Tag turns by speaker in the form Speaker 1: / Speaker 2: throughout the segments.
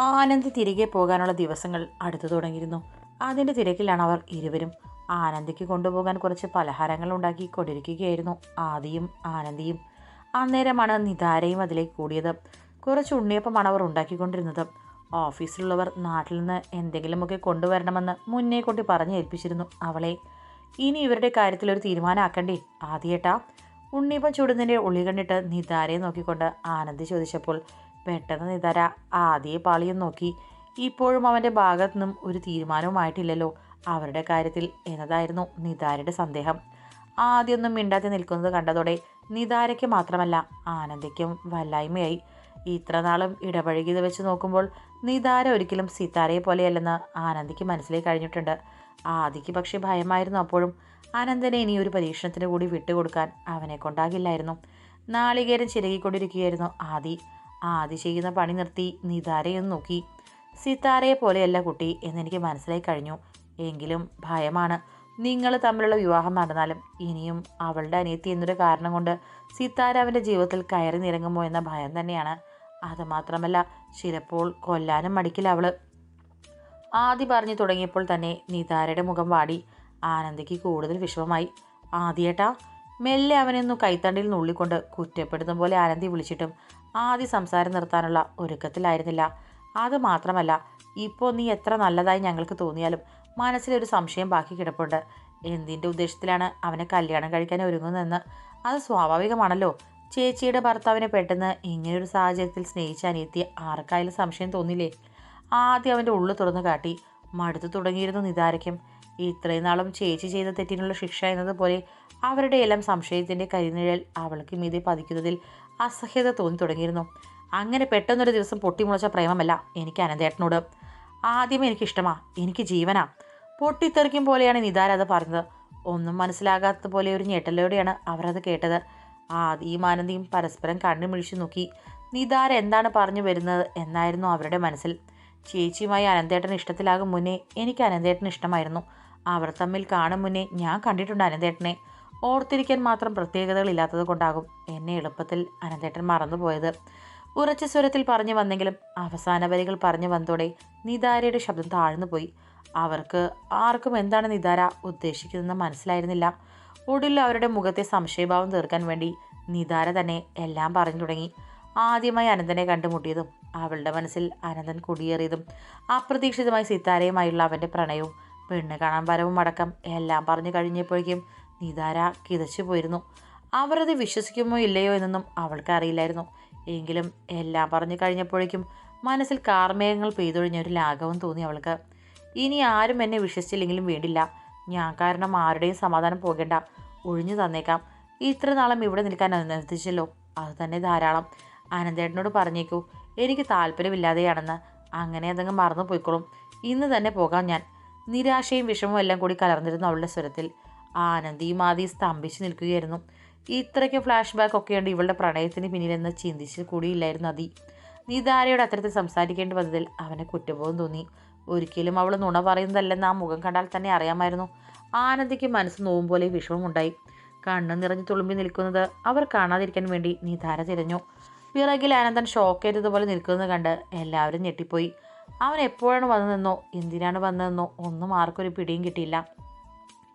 Speaker 1: ആനന്ദ് തിരികെ പോകാനുള്ള ദിവസങ്ങൾ അടുത്തു തുടങ്ങിയിരുന്നു. അതിന്റെ തിരക്കിലാണ് അവർ ഇരുവരും. ആനന്ദിക്ക് കൊണ്ടുപോകാൻ കുറച്ച് പലഹാരങ്ങൾ ഉണ്ടാക്കി കൊണ്ടിരിക്കുകയായിരുന്നു ആദിയും ആനന്ദിയും. അന്നേരമാണ് നിതാരയും അതിലേക്ക് കൂടിയത്. കുറച്ച് ഉണ്ണിയപ്പമാണ് അവർ ഉണ്ടാക്കിക്കൊണ്ടിരുന്നത്. ഓഫീസിലുള്ളവർ നാട്ടിൽ നിന്ന് എന്തെങ്കിലുമൊക്കെ കൊണ്ടുവരണമെന്ന് മുന്നേ കൊണ്ട് പറഞ്ഞു ഏൽപ്പിച്ചിരുന്നു അവളെ. ഇനി ഇവരുടെ കാര്യത്തിൽ ഒരു തീരുമാനമാക്കണ്ടേ ആദ്യേട്ടാ? ഉണ്ണിയപ്പം ചൂടുന്നതിന്റെ ഉള്ളി കണ്ടിട്ട് നിതാരയെ നോക്കിക്കൊണ്ട് ആനന്ദി ചോദിച്ചപ്പോൾ പെട്ടെന്ന് നിതാര ആദ്യ പാളിയും നോക്കി. ഇപ്പോഴും അവന്റെ ഭാഗത്തു നിന്നും ഒരു തീരുമാനവുമായിട്ടില്ലല്ലോ. അവരുടെ കാര്യത്തിൽ എന്നതായിരുന്നു നിതാരയുടെ സന്ദേഹം. ആദ്യമൊന്നും മിണ്ടാതെ നിൽക്കുന്നത് കണ്ടതോടെ നിതാരയ്ക്ക് മാത്രമല്ല ആനന്ദയ്ക്കും വല്ലായ്മയായി. ഇത്ര നാളും ഇടപഴകിയത് വെച്ച് നോക്കുമ്പോൾ നിതാര ഒരിക്കലും സിതാരയെ പോലെയല്ലെന്ന് ആനന്ദിക്ക് മനസ്സിലായി കഴിഞ്ഞിട്ടുണ്ട്. ആദിക്ക് പക്ഷേ ഭയമായിരുന്നു അപ്പോഴും. ആനന്ദനെ ഇനി ഒരു പരീക്ഷണത്തിന് കൂടി വിട്ടുകൊടുക്കാൻ അവനെ കൊണ്ടാകില്ലായിരുന്നു. നാളികേരം ചിരകിക്കൊണ്ടിരിക്കുകയായിരുന്നു ആദി. ആദി ചെയ്യുന്ന പണി നിർത്തി നിതാരയൊന്ന് നോക്കി. സിതാരയെ പോലെയല്ല കുട്ടി എന്നെനിക്ക് മനസ്സിലായി കഴിഞ്ഞു. എങ്കിലും ഭയമാണ്. നിങ്ങൾ തമ്മിലുള്ള വിവാഹം നടന്നാലും ഇനിയും അവളുടെ അനിയത്തി എന്നൊരു കാരണം കൊണ്ട് സിത്താര അവന്റെ ജീവിതത്തിൽ കയറി നിരങ്ങുമോ എന്ന ഭയം തന്നെയാണ്. അതുമാത്രമല്ല ചിലപ്പോൾ കൊല്ലാനും മടിക്കില്ല അവൾ. ആദി പറഞ്ഞു തുടങ്ങിയപ്പോൾ തന്നെ നിതാരയുടെ മുഖം വാടി. ആനന്ദിക്ക് കൂടുതൽ വിഷമമായി. ആദിയേട്ടാ മെല്ലെ അവനെ ഒന്ന് കൈത്തണ്ടിൽ നുള്ളിക്കൊണ്ട് കുറ്റപ്പെടുന്ന പോലെ ആനന്ദി വിളിച്ചിട്ടും ആദി സംസാരം നിർത്താനുള്ള ഒരുക്കത്തിലായിരുന്നില്ല. അത് മാത്രമല്ല ഇപ്പോൾ നീ എത്ര നല്ലതായി ഞങ്ങൾക്ക് തോന്നിയാലും മനസ്സിലൊരു സംശയം ബാക്കി കിടപ്പുണ്ട്. എന്തിന്റെ ഉദ്ദേശത്തിലാണ് അവനെ കല്യാണം കഴിക്കാൻ ഒരുങ്ങുന്നതെന്ന്? അത് സ്വാഭാവികമാണല്ലോ. ചേച്ചിയുടെ ഭർത്താവിനെ പെട്ടെന്ന് ഇങ്ങനെയൊരു സാഹചര്യത്തിൽ സ്നേഹിച്ച അനിയത്തി ആർക്കായാലും സംശയം തോന്നില്ലേ? ആദ്യം അവന്റെ ഉള്ളു തുറന്നു കാട്ടി മടുത്തു തുടങ്ങിയിരുന്നു നിതാരയ്ക്കും. ഇത്രയും നാളും ചേച്ചി ചെയ്ത തെറ്റിനുള്ള ശിക്ഷ എന്നതുപോലെ അവരുടെ എല്ലാം സംശയത്തിന്റെ കരിനിഴൽ അവൾക്ക് മീതെ പതിക്കുന്നതിൽ അസഹ്യത തോന്നി തുടങ്ങിയിരുന്നു. അങ്ങനെ പെട്ടെന്നൊരു ദിവസം പൊട്ടിമുളച്ച പ്രേമമല്ല എനിക്ക് അനന്തേട്ടനോട്. ആദ്യം എനിക്കിഷ്ടമാ എനിക്ക് ജീവനാ. പൊട്ടിത്തെറിക്കും പോലെയാണ് നിതാര അത് പറഞ്ഞത്. ഒന്നും മനസ്സിലാകാത്ത പോലെ ഒരു ഞെട്ടലോടെയാണ് അവരത് കേട്ടത്. ആദിയും ആനന്ദിയും പരസ്പരം കണ്ണുമിഴിച്ചു നോക്കി. നിതാര എന്താണ് പറഞ്ഞു വരുന്നത് എന്നായിരുന്നു അവരുടെ മനസ്സിൽ. ചേച്ചിയുമായി അനന്തേട്ടൻ ഇഷ്ടത്തിലാകും മുന്നേ എനിക്ക് അനന്തേട്ടൻ ഇഷ്ടമായിരുന്നു. അവർ തമ്മിൽ കാണും മുന്നേ ഞാൻ കണ്ടിട്ടുണ്ട് അനന്തേട്ടനെ. ഓർത്തിരിക്കാൻ മാത്രം പ്രത്യേകതകളില്ലാത്തത് കൊണ്ടാകും എന്നെ എളുപ്പത്തിൽ അനന്തേട്ടൻ മറന്നുപോയത്. ഉറച്ച സ്വരത്തിൽ പറഞ്ഞു വന്നെങ്കിലും അവസാന വരികൾ പറഞ്ഞു വന്നതോടെ നിതാരയുടെ ശബ്ദം താഴ്ന്നുപോയി. അവർക്ക് ആർക്കും എന്താണ് നിതാര ഉദ്ദേശിക്കുന്നതെന്ന് മനസ്സിലായിരുന്നില്ല. ഒടുവിൽ അവരുടെ മുഖത്തെ സംശയഭാവം തീർക്കാൻ വേണ്ടി നിതാര തന്നെ എല്ലാം പറഞ്ഞു തുടങ്ങി. ആദ്യമായി അനന്തനെ കണ്ടുമുട്ടിയതും അവളുടെ മനസ്സിൽ അനന്തൻ കുടിയേറിയതും അപ്രതീക്ഷിതമായി സിത്താരയുമായുള്ള അവന്റെ പ്രണയവും പെണ്ണ് കാണാൻ വരവും അടക്കം എല്ലാം പറഞ്ഞു കഴിഞ്ഞപ്പോഴേക്കും നിതാര കിതച്ചു പോയിരുന്നു. അവരത് വിശ്വസിക്കുമോ ഇല്ലയോ എന്നൊന്നും അവൾക്കറിയില്ലായിരുന്നു എങ്കിലും എല്ലാം പറഞ്ഞു കഴിഞ്ഞപ്പോഴേക്കും മനസ്സിൽ കാർമേഘങ്ങൾ പെയ്തൊഴിഞ്ഞ ഒരു ലാഘവം തോന്നി അവൾക്ക്. ഇനി ആരും എന്നെ വിശ്വസിച്ചില്ലെങ്കിലും വേണ്ടില്ല. ഞാൻ കാരണം ആരുടെയും സമാധാനം പോകേണ്ട. ഒഴിഞ്ഞു തന്നേക്കാം. ഇത്ര നാളും ഇവിടെ നിൽക്കാൻ അനുവദിച്ചല്ലോ. അത് തന്നെ ധാരാളം. അനന്തേട്ടനോട് പറഞ്ഞേക്കൂ. എനിക്ക് താല്പര്യമില്ലാതെയാണെന്ന്. അങ്ങനെ അതങ്ങ് മറന്നു പോയിക്കോളും ഇന്ന് തന്നെ പോകാം ഞാൻ. നിരാശയും വിഷമവും എല്ലാം കൂടി കലർന്നിരുന്നു അവളുടെ സ്വരത്തിൽ. ആനന്ദിയും മാതി സ്തംഭിച്ച് നിൽക്കുകയായിരുന്നു. ഇത്രയ്ക്ക് ഫ്ലാഷ് ബാക്ക് ഒക്കെയുണ്ട് ഇവളുടെ പ്രണയത്തിന് പിന്നിലെന്ന് ചിന്തിച്ച് കൂടിയില്ലായിരുന്നു അതി. നിതാരയോട് അത്തരത്തിൽ സംസാരിക്കേണ്ടി വന്നതിൽ അവനെ കുറ്റബോധം തോന്നി. ഒരിക്കലും അവൾ നുണ പറയുന്നതല്ലെന്ന് ആ മുഖം കണ്ടാൽ തന്നെ അറിയാമായിരുന്നു. ആനന്ദിക്ക് മനസ്സ് നോവും പോലെ വിഷമമുണ്ടായി. കണ്ണ് നിറഞ്ഞു തുളുമ്പി നിൽക്കുന്നത് അവർ കാണാതിരിക്കാൻ വേണ്ടി നിതാര തിരഞ്ഞു. പിറകിൽ ആനന്ദൻ ഷോക്കേറ്റതുപോലെ നിൽക്കുന്നത് കണ്ട് എല്ലാവരും ഞെട്ടിപ്പോയി. അവൻ എപ്പോഴാണ് വന്നതെന്നോ എന്തിനാണ് വന്നതെന്നോ ഒന്നും ആർക്കൊരു പിടിയും കിട്ടിയില്ല.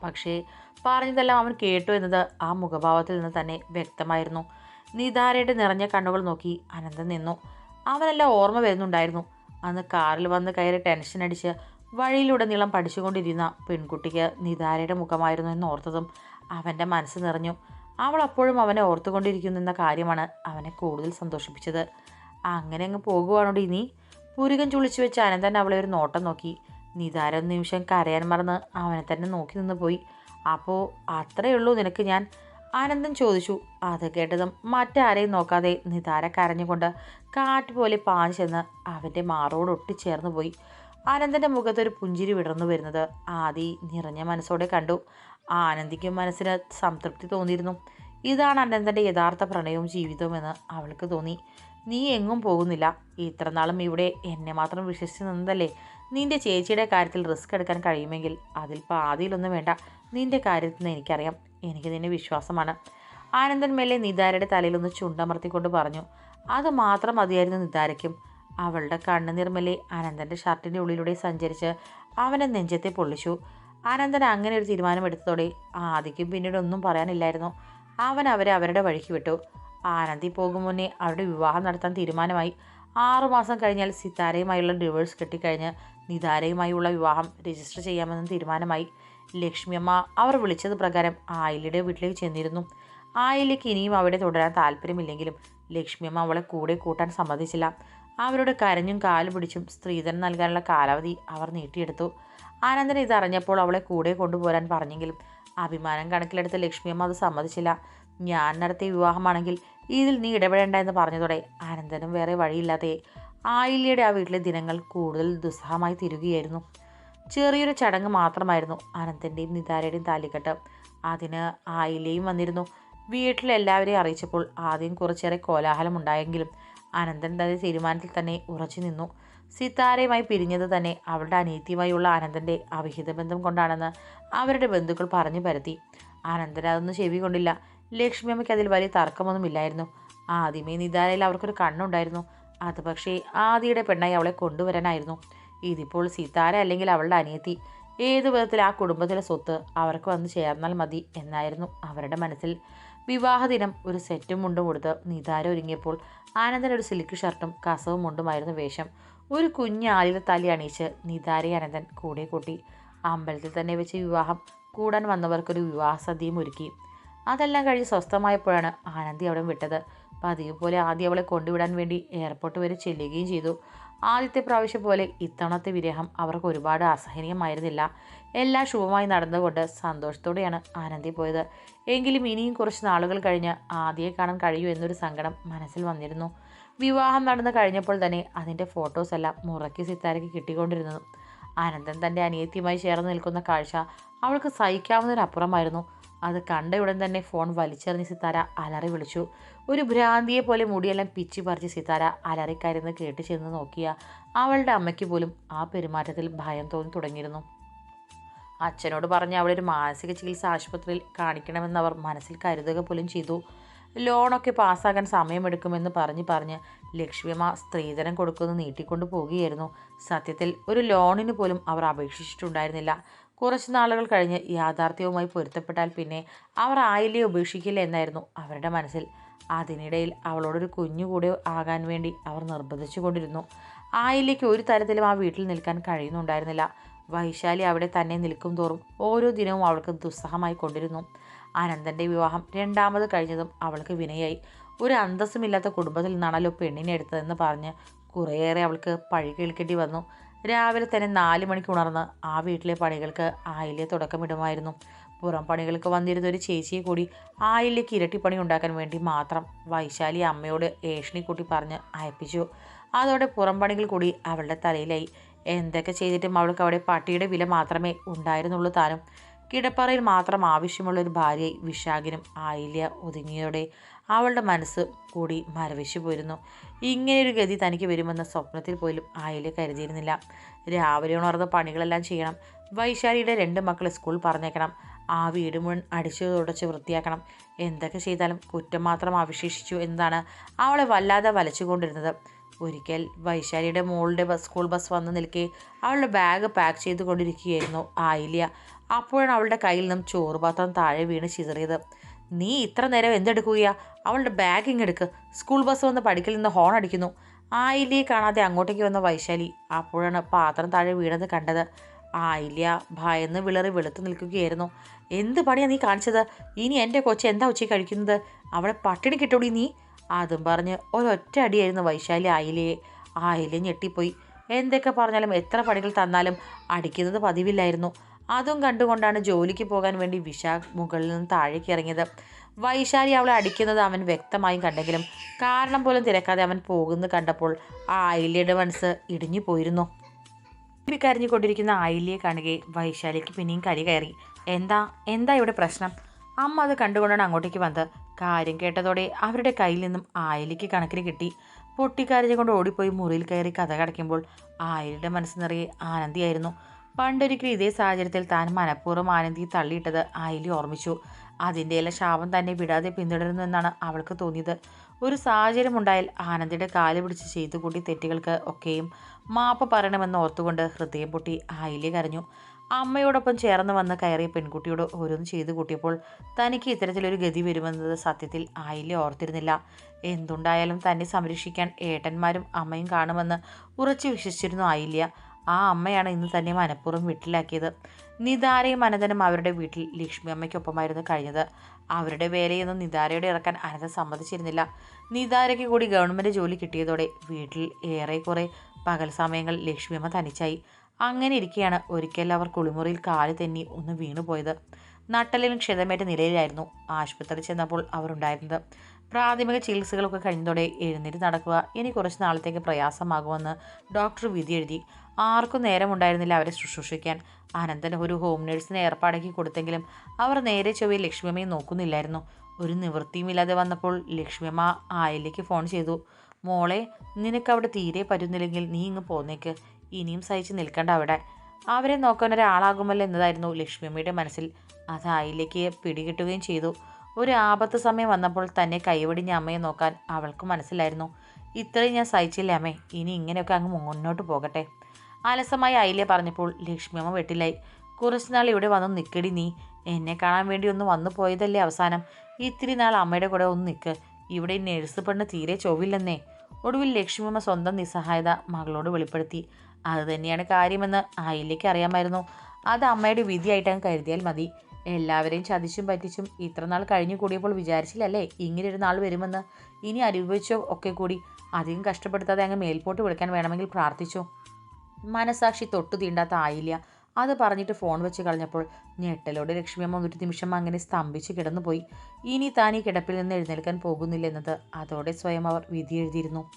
Speaker 1: പക്ഷേ പറഞ്ഞതെല്ലാം അവൻ കേട്ടു എന്നത് ആ മുഖഭാവത്തിൽ നിന്ന് തന്നെ വ്യക്തമായിരുന്നു. നിതാരയുടെ നിറഞ്ഞ കണ്ണുകൾ നോക്കി അനന്തൻ നിന്നു. അവനെല്ലാം ഓർമ്മ വരുന്നുണ്ടായിരുന്നു. അന്ന് കാറിൽ വന്ന് കയറി ടെൻഷൻ അടിച്ച് വഴിയിലുടനീളം പഠിച്ചുകൊണ്ടിരുന്ന പെൺകുട്ടിക്ക് നിതാരയുടെ മുഖമായിരുന്നു എന്ന് ഓർത്തതും അവന്റെ മനസ്സ് നിറഞ്ഞു. അവൾ അപ്പോഴും അവനെ ഓർത്തുകൊണ്ടിരിക്കുന്നു എന്ന കാര്യമാണ് അവനെ കൂടുതൽ സന്തോഷിപ്പിച്ചത്. അങ്ങനെ അങ്ങ് പോകുവാണോടി നീ? പുരുകൻ ചുളിച്ചു വെച്ച് അനന്തൻ അവളെ ഒരു നോട്ടം നോക്കി. നിതാര നിമിഷം കരയാൻ മറന്ന് അവനെ തന്നെ നോക്കി നിന്ന് പോയി. അപ്പോൾ അത്രയേ ഉള്ളൂ നിനക്ക് ഞാൻ ആനന്ദം ചോദിച്ചു. അത് കേട്ടതും മറ്റാരെയും നോക്കാതെ നിതാര കരഞ്ഞുകൊണ്ട് കാറ്റുപോലെ പാഞ്ഞു ചെന്ന് അവന്റെ മാറോട് ഒട്ടിച്ചേർന്ന് പോയി. ആനന്ദന്റെ മുഖത്തൊരു പുഞ്ചിരി വിടർന്നു വരുന്നത് ആദി നിറഞ്ഞ മനസ്സോടെ കണ്ടു. ആനന്ദിക്കും മനസ്സിന് സംതൃപ്തി തോന്നിയിരുന്നു. ഇതാണ് അനന്തന്റെ യഥാർത്ഥ പ്രണയവും ജീവിതവുമെന്ന് അവൾക്ക് തോന്നി. നീ എങ്ങും പോകുന്നില്ല. ഇത്ര നാളും ഇവിടെ എന്നെ മാത്രം വിശ്വസിച്ച് നിന്നതല്ലേ? നിന്റെ ചേച്ചിയുടെ കാര്യത്തിൽ റിസ്ക് എടുക്കാൻ കഴിയുമെങ്കിൽ അതിൽ പാതിയിലൊന്നും വേണ്ട. നിന്റെ കാര്യത്തിൽ നിന്ന് എനിക്കറിയാം. എനിക്ക് നിന്നെ വിശ്വാസമാണ്. ആനന്ദൻ മേലെ നിതാരയുടെ തലയിലൊന്ന് ചുണ്ടമർത്തിക്കൊണ്ട് പറഞ്ഞു അത് മാത്രം മതിയായിരുന്നു നിതാരയ്ക്കും. അവളുടെ കണ്ണുനിർമ്മലെ അനന്തന്റെ ഷർട്ടിന്റെ ഉള്ളിലൂടെ സഞ്ചരിച്ച് അവനെ നെഞ്ചത്തെ പൊള്ളിച്ചു. അനന്തൻ അങ്ങനെ ഒരു തീരുമാനമെടുത്തതോടെ ആദിക്കും പിന്നീട് ഒന്നും പറയാനില്ലായിരുന്നു. അവൻ അവരെ അവരുടെ വഴിക്ക് വിട്ടു. ആനന്ദി പോകും മുന്നേ അവരുടെ വിവാഹം നടത്താൻ തീരുമാനമായി. ആറുമാസം കഴിഞ്ഞാൽ സിത്താരയുമായുള്ള ഡിവോഴ്സ് കെട്ടിക്കഴിഞ്ഞ് നിതാരയുമായുള്ള വിവാഹം രജിസ്റ്റർ ചെയ്യാമെന്ന് തീരുമാനമായി. ലക്ഷ്മിയമ്മ അവർ വിളിച്ചത് പ്രകാരം ആയിലയുടെ വീട്ടിലേക്ക് ചെന്നിരുന്നു. ആയിലയ്ക്ക് ഇനിയും അവിടെ തുടരാൻ താല്പര്യമില്ലെങ്കിലും ലക്ഷ്മിയമ്മ അവളെ കൂടെ കൂട്ടാൻ സമ്മതിച്ചില്ല. അവരുടെ കരഞ്ഞും കാൽ പിടിച്ചും സ്ത്രീധനം നൽകാനുള്ള കാലാവധി അവർ നീട്ടിയെടുത്തു. ആനന്ദൻ ഇതറിഞ്ഞപ്പോൾ അവളെ കൂടെ കൊണ്ടുപോരാൻ പറഞ്ഞെങ്കിലും അഭിമാനം കണക്കിലെടുത്ത ലക്ഷ്മിയമ്മ അത് സമ്മതിച്ചില്ല. ഞാൻ നടത്തിയ വിവാഹമാണെങ്കിൽ ഇതിൽ നീ ഇടപെടേണ്ട എന്ന് പറഞ്ഞതോടെ ആനന്ദനും വേറെ വഴിയില്ലാതെ ആയില്യയുടെ ആ വീട്ടിലെ ദിനങ്ങൾ കൂടുതൽ ദുസ്സഹമായി തീരുകയായിരുന്നു. ചെറിയൊരു ചടങ്ങ് മാത്രമായിരുന്നു അനന്തന്റെയും നിതാരയുടെയും താലിക്കെട്ട്. അതിന് ആയില്യയും വന്നിരുന്നു. വീട്ടിലെല്ലാവരെയും അറിയിച്ചപ്പോൾ ആദ്യം കുറച്ചേറെ കോലാഹലം ഉണ്ടായെങ്കിലും അനന്തൻ തന്റെ തീരുമാനത്തിൽ തന്നെ ഉറച്ചു നിന്നു. സിത്താരയുമായി പിരിഞ്ഞത് തന്നെ അവളുടെ അനീതിയുമായുള്ള അനന്തന്റെ അവിഹിത ബന്ധം കൊണ്ടാണെന്ന് അവരുടെ ബന്ധുക്കൾ പറഞ്ഞു പരത്തി. അനന്തൻ അതൊന്നും ചെവി കൊണ്ടില്ല. ലക്ഷ്മിയമ്മയ്ക്ക് അതിൽ വലിയ തർക്കമൊന്നുമില്ലായിരുന്നു. ആദ്യമേ നിതാരയിൽ അവർക്കൊരു കണ്ണുണ്ടായിരുന്നു. അത് പക്ഷേ ആദിയുടെ പെണ്ണായി അവളെ കൊണ്ടുവരാനായിരുന്നു. ഇതിപ്പോൾ സീതാര അല്ലെങ്കിൽ അവളുടെ അനിയത്തി. ഏതു വിധത്തിൽ ആ കുടുംബത്തിലെ സ്വത്ത് അവർക്ക് വന്ന് ചേർന്നാൽ മതി എന്നായിരുന്നു അവരുടെ മനസ്സിൽ. വിവാഹദിനം ഒരു സെറ്റും മുണ്ടും കൊടുത്ത് നിതാര ഒരുങ്ങിയപ്പോൾ ആനന്ദൻ ഒരു സിൽക്ക് ഷർട്ടും കസവും മുണ്ടുമായിരുന്നു വേഷം. ഒരു കുഞ്ഞ് ആലിലത്താലി അണിയിച്ച് നിതാര അനന്തൻ കൂടെ കൂട്ടി. അമ്പലത്തിൽ തന്നെ വെച്ച് വിവാഹം കൂടാൻ വന്നവർക്കൊരു വിവാഹ സദ്യയും ഒരുക്കി. അതെല്ലാം കഴിഞ്ഞ് സ്വസ്ഥമായപ്പോഴാണ് ആനന്ദി അവിടെ വിട്ടത്. പതിവ് പോലെ ആദ്യം അവളെ കൊണ്ടുവിടാൻ വേണ്ടി എയർപോർട്ട് വരെ ചെല്ലുകയും ചെയ്തു. ആദ്യത്തെ പ്രാവശ്യം പോലെ ഇത്തവണത്തെ വിരഹം അവർക്ക് ഒരുപാട് അസഹനീയമായിരുന്നില്ല. എല്ലാം ശുഭമായി നടന്നുകൊണ്ട് സന്തോഷത്തോടെയാണ് ആനന്ദി പോയത്. എങ്കിലും ഇനിയും കുറച്ച് നാളുകൾ കഴിഞ്ഞ് ആദ്യയെ കാണാൻ കഴിയൂ എന്നൊരു സങ്കടം മനസ്സിൽ വന്നിരുന്നു. വിവാഹം നടന്നു കഴിഞ്ഞപ്പോൾ തന്നെ അതിന്റെ ഫോട്ടോസ് എല്ലാം മുറക്കി സിത്താരയ്ക്ക് കിട്ടിക്കൊണ്ടിരുന്നു ആനന്ദൻ തന്റെ അനിയത്തിയുമായി ചേർന്ന് നിൽക്കുന്ന കാഴ്ച അവൾക്ക് സഹിക്കാവുന്നതിനപ്പുറമായിരുന്നു. അത് കണ്ട ഉടൻ തന്നെ ഫോൺ വലിച്ചെറിഞ്ഞ് സിത്താര അലറി വിളിച്ചു. ഒരു ഭ്രാന്തിയെ പോലെ മുടിയെല്ലാം പിച്ചി പറിച്ച് സിത്താര അലറിക്കരുന്ന് കേട്ട് ചെന്ന് നോക്കിയ അവളുടെ അമ്മയ്ക്ക് പോലും ആ പെരുമാറ്റത്തിൽ ഭയം തോന്നി തുടങ്ങിയിരുന്നു. അച്ഛനോട് പറഞ്ഞ് അവിടെ ഒരു മാനസിക ചികിത്സ ആശുപത്രിയിൽ കാണിക്കണമെന്ന് അവർ മനസ്സിൽ കരുതുക പോലും ചെയ്തു. ലോണൊക്കെ പാസ്സാകാൻ സമയമെടുക്കുമെന്ന് പറഞ്ഞ് പറഞ്ഞ് ലക്ഷ്മിയമ്മ സ്ത്രീധനം കൊടുക്കുന്നത് നീട്ടിക്കൊണ്ട് പോവുകയായിരുന്നു. സത്യത്തിൽ ഒരു ലോണിന് പോലും അവർ അപേക്ഷിച്ചിട്ടുണ്ടായിരുന്നില്ല. കുറച്ച് നാളുകൾ കഴിഞ്ഞ് യാഥാർത്ഥ്യവുമായി പൊരുത്തപ്പെട്ടാൽ പിന്നെ അവർ ആയില്ലേ ഉപേക്ഷിക്കില്ല എന്നായിരുന്നു അവരുടെ മനസ്സിൽ. അതിനിടയിൽ അവളോടൊരു കുഞ്ഞു കൂടെ ആകാൻ വേണ്ടി അവർ നിർബന്ധിച്ചു കൊണ്ടിരുന്നു. ആയില്ലേക്ക് ഒരു തരത്തിലും ആ വീട്ടിൽ നിൽക്കാൻ കഴിയുന്നുണ്ടായിരുന്നില്ല. വൈശാലി അവിടെ തന്നെ നിൽക്കും തോറും ഓരോ ദിനവും അവൾക്ക് ദുസ്സഹമായി കൊണ്ടിരുന്നു. അനന്തന്റെ വിവാഹം രണ്ടാമത് കഴിഞ്ഞതും അവൾക്ക് വിനയായി. ഒരു അന്തസ്സുമില്ലാത്ത കുടുംബത്തിൽ നിന്നാണല്ലോ പെണ്ണിനെ എടുത്തതെന്ന് പറഞ്ഞ് കുറേയേറെ അവൾക്ക് പഴി കേൾക്കേണ്ടി വന്നു. രാവിലെ തന്നെ നാല് മണിക്ക് ഉണർന്ന് ആ വീട്ടിലെ പണികൾക്ക് ആയില്യ തുടക്കമിടുമായിരുന്നു. പുറം പണികൾക്ക് വന്നിരുന്ന ഒരു ചേച്ചിയെ കൂടി ആയില്യക്ക് ഇരട്ടിപ്പണി ഉണ്ടാക്കാൻ വേണ്ടി മാത്രം വൈശാലി അമ്മയോട് ഏഷണി കൂട്ടി പറഞ്ഞ് അയപ്പിച്ചു. അതോടെ പുറം പണികൾ കൂടി അവളുടെ തലയിലായി. എന്തൊക്കെ ചെയ്തിട്ടും അവൾക്ക് അവിടെ പട്ടിയുടെ വില മാത്രമേ ഉണ്ടായിരുന്നുള്ളൂ താനും. കിടപ്പറയിൽ മാത്രം ആവശ്യമുള്ള ഒരു ഭാര്യയായി വിശാഖിനും ആയില്യ ഒതുങ്ങിയോടെ അവളുടെ മനസ്സ് കൂടി മരവിച്ചു പോയിരുന്നു. ഇങ്ങനെയൊരു ഗതി തനിക്ക് വരുമെന്ന സ്വപ്നത്തിൽ പോലും ആയിൽ കരുതിയിരുന്നില്ല. രാവിലെ ഉണർന്ന പണികളെല്ലാം ചെയ്യണം. വൈശാലിയുടെ രണ്ട് മക്കളെ സ്കൂൾ പറഞ്ഞേക്കണം. ആ വീട് മുഴുവൻ അടിച്ചു തുടച്ച് വൃത്തിയാക്കണം. എന്തൊക്കെ ചെയ്താലും കുറ്റം മാത്രം അവശേഷിച്ചു എന്നതാണ് അവളെ വല്ലാതെ വലച്ചുകൊണ്ടിരുന്നത്. ഒരിക്കൽ വൈശാലിയുടെ മോളുടെ ബസ് സ്കൂൾ ബസ് വന്ന് നിൽക്കെ അവളുടെ ബാഗ് പാക്ക് ചെയ്തുകൊണ്ടിരിക്കുകയായിരുന്നു ആയില്യ. അപ്പോഴാണ് അവളുടെ കയ്യിൽ നിന്നും ചോറുപാത്രം താഴെ വീണ് ചിതറിയത്. നീ ഇത്ര നേരം എന്തെടുക്കുകയാ? അവളുടെ ബാഗ് ഇങ്ങെടുക്ക് സ്കൂൾ ബസ് വന്ന് പഠിക്കൽ നിന്ന് ഹോൺ അടിക്കുന്നു. ആയില്ലേ കാണാതെ അങ്ങോട്ടേക്ക് വന്ന വൈശാലി അപ്പോഴാണ് പാത്രം താഴെ വീണത് കണ്ടത്. ആയില്ല ഭയന്ന് വിളറി വെളുത്തു നിൽക്കുകയായിരുന്നു. എന്ത് പണിയാ നീ കാണിച്ചത്? ഇനി എന്റെ കൊച്ചു എന്താ ഉച്ചയ്ക്ക് കഴിക്കുന്നത്? അവളെ പട്ടിണി കിട്ടൂടി നീ? അതും പറഞ്ഞ് ഒരൊറ്റ അടിയായിരുന്നു വൈശാലി ആയിലയെ ആയില്യ ഞെട്ടിപ്പോയി. എന്തൊക്കെ പറഞ്ഞാലും എത്ര പണികൾ തന്നാലും അടിക്കുന്നത് പതിവില്ലായിരുന്നു. അതും കണ്ടുകൊണ്ടാണ് ജോലിക്ക് പോകാൻ വേണ്ടി വിശാഖ് മുകളിൽ നിന്ന് താഴേക്ക് ഇറങ്ങിയത്. വൈശാലി അവളെ അടിക്കുന്നത് അവൻ വ്യക്തമായും കണ്ടെങ്കിലും കാരണം പോലും തിരക്കാതെ അവൻ പോകുന്നത് കണ്ടപ്പോൾ ആ ആയില്യയുടെ മനസ്സ് ഇടിഞ്ഞു പോയിരുന്നു. കരഞ്ഞുകൊണ്ടിരിക്കുന്ന ആയില്യയെ കാണുകയെ വൈശാലിക്ക് പിന്നെയും കരി കയറി. എന്താ? എന്താ ഇവിടെ പ്രശ്നം? അമ്മ അത് കണ്ടുകൊണ്ടാണ് അങ്ങോട്ടേക്ക് വന്നത്. കാര്യം കേട്ടതോടെ അവരുടെ കയ്യിൽ നിന്നും ആയിലിക്ക് കണക്കിന് കിട്ടി. പൊട്ടിക്കാരിഞ്ഞുകൊണ്ട് ഓടിപ്പോയി മുറിയിൽ കയറി കഥ കടയ്ക്കുമ്പോൾ ആയിലിയുടെ മനസ്സ് നിറയെ ആനന്ദിയായിരുന്നു. പണ്ടൊരിക്കലും ഇതേ സാഹചര്യത്തിൽ താൻ മനഃപൂർവം ആനന്ദിയെ തള്ളിയിട്ടത് ആയിലി ഓർമ്മിച്ചു. അതിന്റെ എല്ലാം ശാപം തന്നെ വിടാതെ പിന്തുടരുന്നു എന്നാണ് അവൾക്ക് തോന്നിയത്. ഒരു സാഹചര്യമുണ്ടായാൽ ആനന്ദിയുടെ കാൽ പിടിച്ച് ചെയ്തു കൂട്ടി തെറ്റുകൾക്ക് ഒക്കെയും മാപ്പ് പറയണമെന്ന് ഓർത്തുകൊണ്ട് ഹൃദയം പൊട്ടി ആയിലി കരഞ്ഞു. അമ്മയോടൊപ്പം ചേർന്ന് വന്ന് കയറിയ പെൺകുട്ടിയോട് ഓരോന്ന് ചെയ്തു കൂട്ടിയപ്പോൾ തനിക്ക് ഇത്തരത്തിലൊരു ഗതി വരുമെന്നത് സത്യത്തിൽ ആയില്യ ഓർത്തിരുന്നില്ല. എന്തുണ്ടായാലും തന്നെ സംരക്ഷിക്കാൻ ഏട്ടന്മാരും അമ്മയും കാണുമെന്ന് ഉറച്ചു വിശ്വസിച്ചിരുന്നു ആയില്യ ആ അമ്മയാണ് ഇന്ന് തന്നെ മനഃപൂർവം വീട്ടിലാക്കിയത്. നിതാരയും അനന്തനും അവരുടെ വീട്ടിൽ ലക്ഷ്മി അമ്മയ്ക്കൊപ്പമായിരുന്നു കഴിഞ്ഞത്. അവരുടെ വേലയൊന്നും നിതാരയുടെ ഇറക്കാൻ അനന്തൻ സമ്മതിച്ചിരുന്നില്ല. നിതാരയ്ക്ക് കൂടി ഗവൺമെന്റ് ജോലി കിട്ടിയതോടെ വീട്ടിൽ ഏറെക്കുറെ പകൽ സമയങ്ങൾ ലക്ഷ്മി അമ്മ തനിച്ചായി. അങ്ങനെ ഇരിക്കെയാണ് ഒരിക്കൽ അവർ കുളിമുറിയിൽ കാൽ തെന്നി ഒന്ന് വീണുപോയത്. നട്ടലിനും ക്ഷതമേറ്റ നിലയിലായിരുന്നു ആശുപത്രി ചെന്നപ്പോൾ അവരുണ്ടായിരുന്നത് പ്രാഥമിക ചികിത്സകളൊക്കെ കഴിഞ്ഞതോടെ എഴുന്നേറ്റ് നടക്കുക ഇനി കുറച്ച് നാളത്തേക്ക് പ്രയാസമാകുമെന്ന് ഡോക്ടർ വിധി എഴുതി ആർക്കും നേരമുണ്ടായിരുന്നില്ല അവരെ ശുശ്രൂഷിക്കാൻ. അനന്തൻ ഒരു ഹോം നേഴ്സിനെ ഏർപ്പാടാക്കി കൊടുത്തെങ്കിലും അവർ നേരെ ചൊവ്വയിൽ ലക്ഷ്മിയമ്മയെ നോക്കുന്നില്ലായിരുന്നു. ഒരു നിവൃത്തിയുമില്ലാതെ വന്നപ്പോൾ ലക്ഷ്മിയമ്മ ആയിലേക്ക് ഫോൺ ചെയ്തു. മോളെ നിനക്ക് അവിടെ തീരെ പറ്റുന്നില്ലെങ്കിൽ നീ ഇങ്ങ് പോന്നേക്ക്. ഇനിയും സഹിച്ച് നിൽക്കണ്ട അവിടെ. അവരെ നോക്കാൻ ഒരാളാകുമല്ലോ എന്നതായിരുന്നു ലക്ഷ്മിയമ്മയുടെ മനസ്സിൽ. അത് ആയിലേക്ക് പിടികിട്ടുകയും ചെയ്തു. ഒരു ആപത്ത് സമയം വന്നപ്പോൾ തന്നെ കൈവടിഞ്ഞ അമ്മയെ നോക്കാൻ അവൾക്ക് മനസ്സിലായിരുന്നു. ഇത്രയും ഞാൻ സഹിച്ചില്ല അമ്മേ? ഇനി ഇങ്ങനെയൊക്കെ അങ്ങ് മുന്നോട്ട് പോകട്ടെ. അലസമായി അയിലെ പറഞ്ഞപ്പോൾ ലക്ഷ്മിയമ്മ വെട്ടിലായി. കുറച്ചുനാൾ ഇവിടെ വന്ന് നിൽക്കടി നീ. എന്നെ കാണാൻ വേണ്ടി ഒന്ന് വന്നു പോയതല്ലേ അവസാനം. ഇത്തിരി നാൾ അമ്മയുടെ കൂടെ ഒന്ന് നിൽക്ക് ഇവിടെ നേഴ്സ് പെണ്ണ് തീരെ ചൊവ്വില്ലെന്നേ. ഒടുവിൽ ലക്ഷ്മിയമ്മ സ്വന്തം നിസ്സഹായത മകളോട് വെളിപ്പെടുത്തി. അത് തന്നെയാണ് കാര്യമെന്ന് അയിലേക്ക് അറിയാമായിരുന്നു. അത് അമ്മയുടെ വിധിയായിട്ടങ്ങ് കരുതിയാൽ മതി. എല്ലാവരെയും ചതിച്ചും പറ്റിച്ചും ഇത്ര നാൾ കഴിഞ്ഞു കൂടിയപ്പോൾ വിചാരിച്ചില്ലല്ലേ ഇങ്ങനെ ഒരു നാൾ വരുമെന്ന്. ഇനി അനുഭവിച്ചോ ഒക്കെ കൂടി. അധികം കഷ്ടപ്പെടുത്താതെ അങ്ങ് മേൽപോട്ട് വിളിക്കാൻ വേണമെങ്കിൽ പ്രാർത്ഥിച്ചു. മനസാക്ഷി തൊട്ടു തീണ്ടാത്ത ആയില്ല. അത് പറഞ്ഞിട്ട് ഫോൺ വെച്ച് കളഞ്ഞപ്പോൾ ഞെട്ടലോടെ ലക്ഷ്മിയമ്മ ഒരു നിമിഷം അങ്ങനെ സ്തംഭിച്ച് കിടന്നുപോയി. ഇനി താൻ ഈ കിടപ്പിൽ നിന്ന് എഴുന്നേൽക്കാൻ പോകുന്നില്ലെന്നത് അതോടെ സ്വയം അവർ വിധി എഴുതിയിരുന്നു.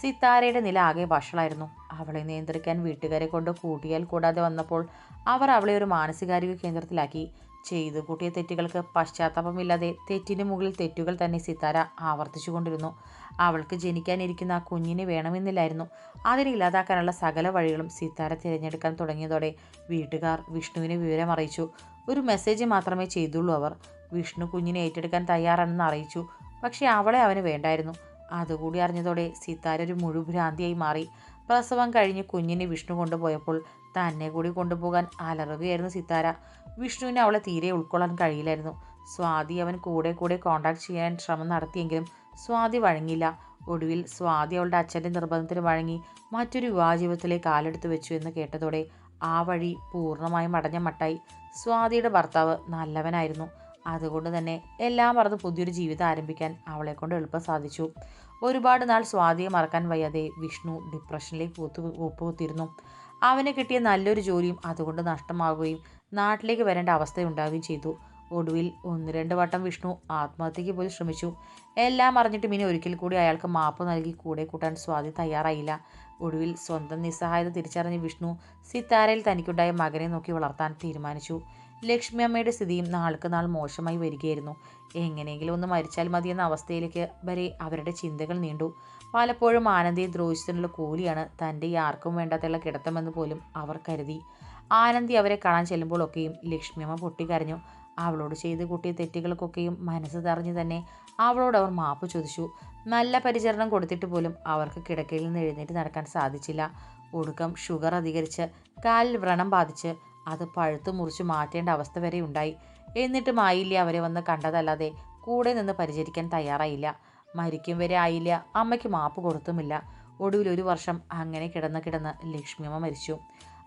Speaker 1: സിത്താരയുടെ നില ആകെ വഷളായിരുന്നു. അവളെ നിയന്ത്രിക്കാൻ വീട്ടുകാരെ കൊണ്ട് കൂട്ടിയാൽ കൂടാതെ വന്നപ്പോൾ അവർ അവളെ ഒരു മാനസികാരോഗ്യ കേന്ദ്രത്തിലാക്കി. ചെയ്തു. കൂട്ടിയ തെറ്റുകൾക്ക് പശ്ചാത്താപമില്ലാതെ തെറ്റിന് മുകളിൽ തെറ്റുകൾ തന്നെ സിത്താര ആവർത്തിച്ചു കൊണ്ടിരുന്നു അവൾക്ക് ജനിക്കാനിരിക്കുന്ന ആ കുഞ്ഞിനെ വേണമെന്നില്ലായിരുന്നു. അതിനെ ഇല്ലാതാക്കാനുള്ള സകല വഴികളും സിത്താര തിരഞ്ഞെടുക്കാൻ തുടങ്ങിയതോടെ വീട്ടുകാർ വിഷ്ണുവിനെ വിവരം അറിയിച്ചു. ഒരു മെസ്സേജ് മാത്രമേ ചെയ്തുള്ളൂ അവർ. വിഷ്ണു കുഞ്ഞിനെ ഏറ്റെടുക്കാൻ തയ്യാറാണെന്ന് അറിയിച്ചു. പക്ഷേ അവളെ അവന് വേണ്ടായിരുന്നു. അതുകൂടി അറിഞ്ഞതോടെ സിത്താര ഒരു മുഴുഭ്രാന്തിയായി മാറി. പ്രസവം കഴിഞ്ഞ് കുഞ്ഞിനെ വിഷ്ണു കൊണ്ടുപോയപ്പോൾ തന്നെ കൂടി കൊണ്ടുപോകാൻ അലറുകയായിരുന്നു സിത്താര. വിഷ്ണുവിന് അവളെ തീരെ ഉൾക്കൊള്ളാൻ കഴിയില്ലായിരുന്നു. സ്വാതി അവൻ കൂടെ കൂടെ കോണ്ടാക്ട് ചെയ്യാൻ ശ്രമം നടത്തിയെങ്കിലും സ്വാതി വഴങ്ങിയില്ല. ഒടുവിൽ സ്വാതി അവളുടെ അച്ഛന്റെ നിർബന്ധത്തിന് വഴങ്ങി മറ്റൊരു വിവാഹജീവിതത്തിലെ കാലെടുത്ത് വെച്ചു എന്ന് കേട്ടതോടെ ആ വഴി പൂർണമായും അടഞ്ഞ മട്ടായി. സ്വാതിയുടെ ഭർത്താവ് നല്ലവനായിരുന്നു. അതുകൊണ്ട് തന്നെ എല്ലാം മറന്ന് പുതിയൊരു ജീവിതം ആരംഭിക്കാൻ അവളെ കൊണ്ട് എളുപ്പം സാധിച്ചു. ഒരുപാട് നാൾ സ്വാതിയെ മറക്കാൻ വയ്യാതെ വിഷ്ണു ഡിപ്രഷനിലേക്ക് കൂത്തു കൂപ്പുകുത്തിയിരുന്നു അവന് കിട്ടിയ നല്ലൊരു ജോലിയും അതുകൊണ്ട് നഷ്ടമാവുകയും നാട്ടിലേക്ക് വരേണ്ട അവസ്ഥയുണ്ടാവുകയും ചെയ്തു. ഒടുവിൽ ഒന്ന് രണ്ട് വട്ടം വിഷ്ണു ആത്മഹത്യയ്ക്ക് പോലും ശ്രമിച്ചു. എല്ലാം അറിഞ്ഞിട്ടും ഇനി ഒരിക്കൽ കൂടി അയാൾക്ക് മാപ്പ് നൽകി കൂടെ കൂട്ടാൻ സ്വാതി തയ്യാറായില്ല. ഒടുവിൽ സ്വന്തം നിസ്സഹായത തിരിച്ചറിഞ്ഞ വിഷ്ണു സിത്താരയിൽ തനിക്കുണ്ടായ മകനെ നോക്കി വളർത്താൻ തീരുമാനിച്ചു. ലക്ഷ്മി അമ്മയുടെ സ്ഥിതിയും നാൾക്ക് നാൾ മോശമായി വരികയായിരുന്നു. എങ്ങനെയെങ്കിലും ഒന്ന് മരിച്ചാൽ മതി എന്ന അവസ്ഥയിലേക്ക് വരെ അവരുടെ ചിന്തകൾ നീണ്ടു. പലപ്പോഴും ആനന്ദിയെ ദ്രോഹിച്ചതിനുള്ള കൂലിയാണ് തന്റെ ആർക്കും വേണ്ടാത്തുള്ള കിടത്തമെന്ന് പോലും അവർ കരുതി. ആനന്ദി അവരെ കാണാൻ ചെല്ലുമ്പോഴൊക്കെയും ലക്ഷ്മിയമ്മ പൊട്ടിക്കരഞ്ഞു. അവളോട് ചെയ്ത് കൂട്ടിയ തെറ്റുകൾക്കൊക്കെയും മനസ്സ് തറഞ്ഞു തന്നെ അവളോട് അവർ മാപ്പ് ചോദിച്ചു. നല്ല പരിചരണം കൊടുത്തിട്ട് പോലും അവർക്ക് കിടക്കയിൽ നിന്ന് എഴുന്നേറ്റ് നടക്കാൻ സാധിച്ചില്ല. ഒടുക്കം ഷുഗർ അധികരിച്ച് കാലിൽ വ്രണം ബാധിച്ച് അത് പഴുത്തു മുറിച്ച് മാറ്റേണ്ട അവസ്ഥ വരെ ഉണ്ടായി. എന്നിട്ടും ആയില്ല അവരെ വന്ന് കണ്ടതല്ലാതെ കൂടെ നിന്ന് പരിചരിക്കാൻ തയ്യാറായില്ല. മരിക്കും വരെ ആയില്ല അമ്മയ്ക്ക് മാപ്പ് കൊടുത്തുമില്ല. ഒടുവിൽ ഒരു വർഷം അങ്ങനെ കിടന്ന് കിടന്ന് ലക്ഷ്മിയമ്മ മരിച്ചു.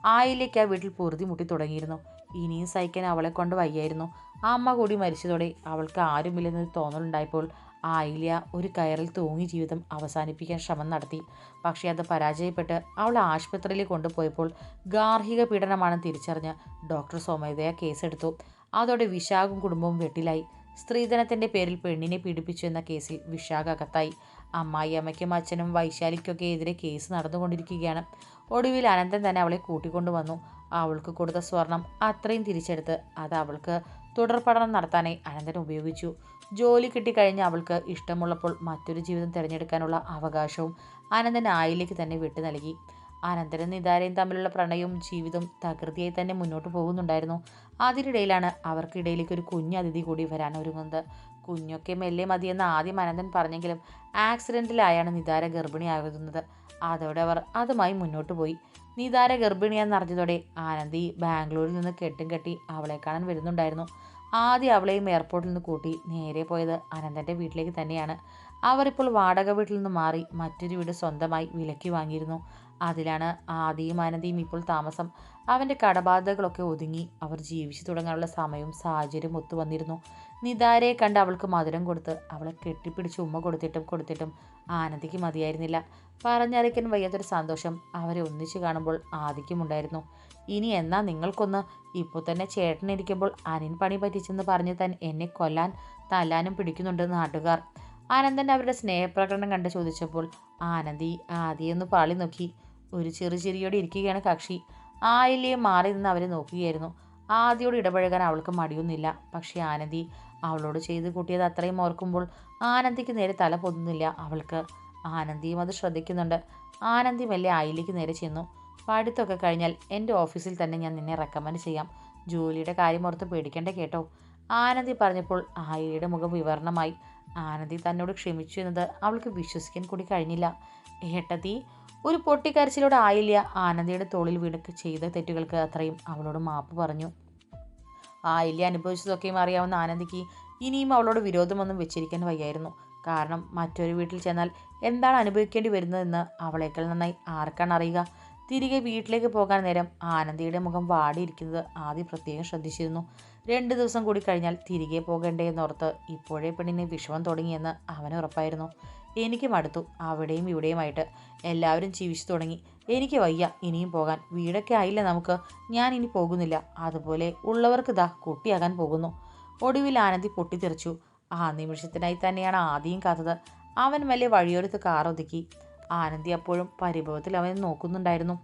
Speaker 1: ആയില്ലേക്ക് ആ വീട്ടിൽ പൊറുതി മുട്ടി തുടങ്ങിയിരുന്നു. ഇനിയും സഹിക്കാൻ അവളെ കൊണ്ട് വയ്യായിരുന്നു. ആ അമ്മ കൂടി മരിച്ചതോടെ അവൾക്ക് ആരുമില്ലെന്നൊരു തോന്നലുണ്ടായപ്പോൾ ആയില്യ ഒരു കയറിൽ തൂങ്ങി ജീവിതം അവസാനിപ്പിക്കാൻ ശ്രമം നടത്തി. പക്ഷേ അത് പരാജയപ്പെട്ട് അവൾ ആശുപത്രിയിൽ കൊണ്ടുപോയപ്പോൾ ഗാർഹിക പീഡനമാണ് തിരിച്ചറിഞ്ഞ് ഡോക്ടർ സോമേദയ കേസെടുത്തു. അതോടെ വിശാഖും കുടുംബവും വെട്ടിലായി. സ്ത്രീധനത്തിന്റെ പേരിൽ പെണ്ണിനെ പീഡിപ്പിച്ചു എന്ന കേസിൽ വിശാഖ അകത്തായി. അമ്മായി അമ്മയ്ക്കും അച്ഛനും വൈശാലിക്കൊക്കെ എതിരെ കേസ് നടന്നുകൊണ്ടിരിക്കുകയാണ്. ഒടുവിൽ അനന്തൻ തന്നെ അവളെ കൂട്ടിക്കൊണ്ടുവന്നു അവൾക്ക് കൊടുത്ത സ്വർണം അത്രയും തിരിച്ചെടുത്ത് അത് അവൾക്ക് തുടർ പഠനം നടത്താനായി അനന്തൻ ഉപയോഗിച്ചു. ജോലി കിട്ടിക്കഴിഞ്ഞ് അവൾക്ക് ഇഷ്ടമുള്ളപ്പോൾ മറ്റൊരു ജീവിതം തിരഞ്ഞെടുക്കാനുള്ള അവകാശവും അനന്തൻ ആയിലേക്ക് തന്നെ വിട്ടു നൽകി. അനന്തരം നിതാരയും തമ്മിലുള്ള പ്രണയവും ജീവിതവും തകൃതിയായി തന്നെ മുന്നോട്ട് പോകുന്നുണ്ടായിരുന്നു. അതിനിടയിലാണ് അവർക്കിടയിലേക്ക് ഒരു കുഞ്ഞു അതിഥി കൂടി വരാൻ ഒരുങ്ങുന്നത്. കുഞ്ഞൊക്കെ മെല്ലെ മതിയെന്ന് ആദ്യം അനന്തൻ പറഞ്ഞെങ്കിലും ആക്സിഡന്റിലായാണ് നിതാര ഗർഭിണിയാകുന്നത് അതോടെ അവർ അതുമായി മുന്നോട്ട് പോയി. നിതാര ഗർഭിണിയാന്ന് അറിഞ്ഞതോടെ ആനന്ദി ബാംഗ്ലൂരിൽ നിന്ന് കെട്ടും കെട്ടി അവളെ കാണാൻ വരുന്നുണ്ടായിരുന്നു. ആദ്യം അവളെയും എയർപോർട്ടിൽ നിന്ന് കൂട്ടി നേരെ പോയത് അനന്തന്റെ വീട്ടിലേക്ക് തന്നെയാണ്. അവരിപ്പോൾ വാടക വീട്ടിൽ നിന്ന് മാറി മറ്റൊരു വീട് സ്വന്തമായി വിലക്കി വാങ്ങിയിരുന്നു. അതിലാണ് ആദിയും ആനന്ദിയും ഇപ്പോൾ താമസം. അവന്റെ കടബാധകളൊക്കെ ഒതുങ്ങി അവർ ജീവിച്ചു തുടങ്ങാനുള്ള സമയവും സാഹചര്യവും ഒത്തു വന്നിരുന്നു നിതാരയെ കണ്ട് അവൾക്ക് മധുരം കൊടുത്ത് അവളെ കെട്ടിപ്പിടിച്ച് ഉമ്മ കൊടുത്തിട്ടും കൊടുത്തിട്ടും ആനന്ദിക്ക് മതിയായിരുന്നില്ല. പറഞ്ഞറിയിക്കാൻ വയ്യാത്തൊരു സന്തോഷം അവരെ ഒന്നിച്ചു കാണുമ്പോൾ ആദിക്കുമുണ്ടായിരുന്നു ഇനി എന്നാ നിങ്ങൾക്കൊന്ന്? ഇപ്പോൾ തന്നെ ചേട്ടനിരിക്കുമ്പോൾ അനിൻ പണി പറ്റിച്ചെന്ന് പറഞ്ഞ് താൻ എന്നെ കൊല്ലാൻ തല്ലാനും പിടിക്കുന്നുണ്ട് നാട്ടുകാർ. ആനന്ദൻ അവരുടെ സ്നേഹപ്രകടനം കണ്ട് ചോദിച്ചപ്പോൾ ആനന്ദി ആദിയൊന്ന് പാളി നോക്കി. ഒരു ചെറു ചിരിയോടെ ഇരിക്കുകയാണ് കക്ഷി. ആയില്ലേ മാറി നിന്ന് അവരെ നോക്കുകയായിരുന്നു. ആദിയോട് ഇടപഴകാൻ അവൾക്ക് മടിയൊന്നുമില്ല. പക്ഷേ ആനന്ദി അവളോട് ചെയ്ത് കൂട്ടിയത് അത്രയും ഓർക്കുമ്പോൾ ആനന്ദിക്ക് നേരെ തല പൊന്നുന്നില്ല. അവൾക്ക് ആനന്ദിയും അത് ശ്രദ്ധിക്കുന്നുണ്ട്. ആനന്ദി മെല്ലെ അയിലേക്ക് നേരെ ചെന്നു. പഠിത്തമൊക്കെ കഴിഞ്ഞാൽ എന്റെ ഓഫീസിൽ തന്നെ ഞാൻ നിന്നെ റെക്കമെൻഡ് ചെയ്യാം. ജോലിയുടെ കാര്യം ഓർത്ത് പേടിക്കേണ്ട കേട്ടോ. ആനന്ദി പറഞ്ഞപ്പോൾ ആയിലിയുടെ മുഖം വിവരണമായി. ആനന്ദി തന്നോട് ക്ഷമിച്ചു എന്നത് അവൾക്ക് വിശ്വസിക്കാൻ കൂടി കഴിഞ്ഞില്ല. ഏട്ടത്തി ഒരു പൊട്ടിക്കരച്ചിലൂടെ ആയില്ല. ആനന്ദിയുടെ തോളിൽ വീണൊക്കെ ചെയ്ത തെറ്റുകൾക്ക് അത്രയും അവളോട് മാപ്പ് പറഞ്ഞു. ആയില്യ അനുഭവിച്ചതൊക്കെയും അറിയാവുന്ന ആനന്ദിക്ക് ഇനിയും അവളോട് വിരോധമൊന്നും വെച്ചിരിക്കാൻ വയ്യായിരുന്നു. കാരണം മറ്റൊരു വീട്ടിൽ ചെന്നാൽ എന്താണ് അനുഭവിക്കേണ്ടി വരുന്നതെന്ന് അവളേക്കാൾ നന്നായി ആർക്കാണ് അറിയുക? തിരികെ വീട്ടിലേക്ക് പോകാൻ നേരം ആനന്ദിയുടെ മുഖം വാടിയിരിക്കുന്നത് ആദ്യം പ്രത്യേകം ശ്രദ്ധിച്ചിരുന്നു. രണ്ട് ദിവസം കൂടി കഴിഞ്ഞാൽ തിരികെ പോകേണ്ടേ എന്ന് ഓർത്ത് ഇപ്പോഴേ പെണ്ണിനെ വിഷമം തുടങ്ങിയെന്ന് അവന് ഉറപ്പായിരുന്നു. എനിക്ക് മടുത്തു അവിടെയും ഇവിടെയുമായിട്ട്. എല്ലാവരും ജീവിച്ചു തുടങ്ങി. എനിക്ക് വയ്യ ഇനിയും പോകാൻ. വീടൊക്കെ ആയില്ല നമുക്ക്? ഞാൻ ഇനി പോകുന്നില്ല. അതുപോലെ ഉള്ളവർക്ക് ദാ കുട്ടിയാകാൻ പോകുന്നു. ഒടുവിൽ ആനന്ദി പൊട്ടിത്തെറിച്ചു. ആ നിമിഷത്തിനായി തന്നെയാണ് ആദ്യം കാത്തത്. അവൻ വലിയ വഴിയോരത്ത് കാർ ഒതുക്കി. ആനന്ദി അപ്പോഴും പരിഭവത്തിൽ അവനെ നോക്കുന്നുണ്ടായിരുന്നു.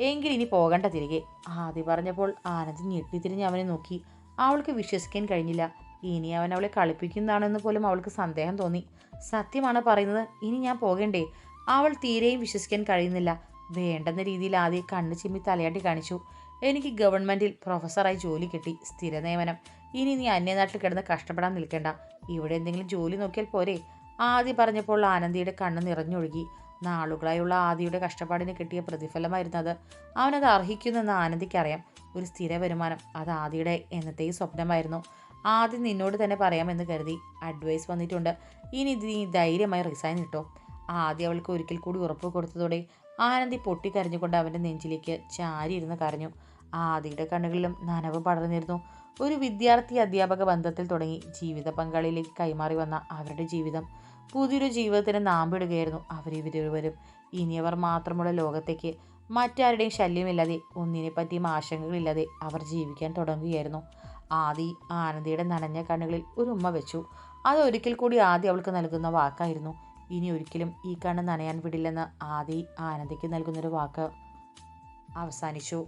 Speaker 1: എങ്കിൽ ഇനി പോകണ്ട തിരികെ. ആദ്യ പറഞ്ഞപ്പോൾ ആനന്ദി ഞെട്ടിത്തിരിഞ്ഞ് അവനെ നോക്കി. അവൾക്ക് വിശ്വസിക്കാൻ കഴിഞ്ഞില്ല. ഇനി അവൻ അവളെ കളിപ്പിക്കുന്നതാണെന്ന് പോലും അവൾക്ക് സന്ദേഹം തോന്നി. സത്യമാണ് പറയുന്നത്. ഇനി ഞാൻ പോകണ്ടേ? അവൾ തീരെയും വിശ്വസിക്കാൻ കഴിയുന്നില്ല. വേണ്ടെന്ന രീതിയിൽ ആദ്യം കണ്ണു ചിമ്മി തലയാട്ടി കാണിച്ചു. എനിക്ക് ഗവൺമെന്റിൽ പ്രൊഫസറായി ജോലി കിട്ടി. സ്ഥിര നിയമനം. ഇനി നീ അന്യനാട്ടിൽ കിടന്ന് കഷ്ടപ്പെടാൻ നിൽക്കേണ്ട. ഇവിടെ എന്തെങ്കിലും ജോലി നോക്കിയാൽ പോരെ. ആദ്യം പറഞ്ഞപ്പോൾ ആനന്ദിയുടെ കണ്ണ് നിറഞ്ഞൊഴുകി. നാളുകളായുള്ള ആദിയുടെ കഷ്ടപ്പാടിന് കിട്ടിയ പ്രതിഫലമായിരുന്നു അത് അവനത് അർഹിക്കുന്നെന്ന് ആനന്ദിക്കറിയാം. ഒരു സ്ഥിര വരുമാനം അത് ആദിയുടെ എന്നത്തെയും സ്വപ്നമായിരുന്നു. ആദ്യം നിന്നോട് തന്നെ പറയാമെന്ന് കരുതി അഡ്വൈസ് വന്നിട്ടുണ്ട്. ഇനി നീ ധൈര്യമായി റിസൈൻ ഇട്ടോ. ആദ്യം അവൾക്ക് ഒരിക്കൽ കൂടി ഉറപ്പ് കൊടുത്തതോടെ ആനന്ദി പൊട്ടിക്കരഞ്ഞുകൊണ്ട് അവന്റെ നെഞ്ചിലേക്ക് ചാരിയിരുന്ന് കരഞ്ഞു. ആദിയുടെ കണ്ണുകളിലും നനവ് പടർന്നിരുന്നു. ഒരു വിദ്യാർത്ഥി അധ്യാപക ബന്ധത്തിൽ തുടങ്ങി. ജീവിത പങ്കാളിയിലേക്ക് കൈമാറി വന്ന അവരുടെ ജീവിതം പുതിയൊരു ജീവിതത്തിന് നാമ്പിടുകയായിരുന്നു അവരിവരിരുവരും ഇനിയവർ മാത്രമുള്ള ലോകത്തേക്ക് മറ്റാരുടെയും ശല്യമില്ലാതെ ഒന്നിനെ പറ്റിയും ആശങ്കകളില്ലാതെ അവർ ജീവിക്കാൻ തുടങ്ങുകയായിരുന്നു. ആദി ആനന്ദിയുടെ നനഞ്ഞ കണ്ണുകളിൽ ഒരു ഉമ്മ വെച്ചു. അത് ഒരിക്കൽ കൂടി ആദി അവൾക്ക് നൽകുന്ന വാക്കായിരുന്നു. ഇനി ഒരിക്കലും ഈ കണ്ണ് നനയാൻ വിടില്ലെന്ന് ആദി ആനന്ദിക്ക് നൽകുന്നൊരു വാക്ക് അവസാനിച്ചു.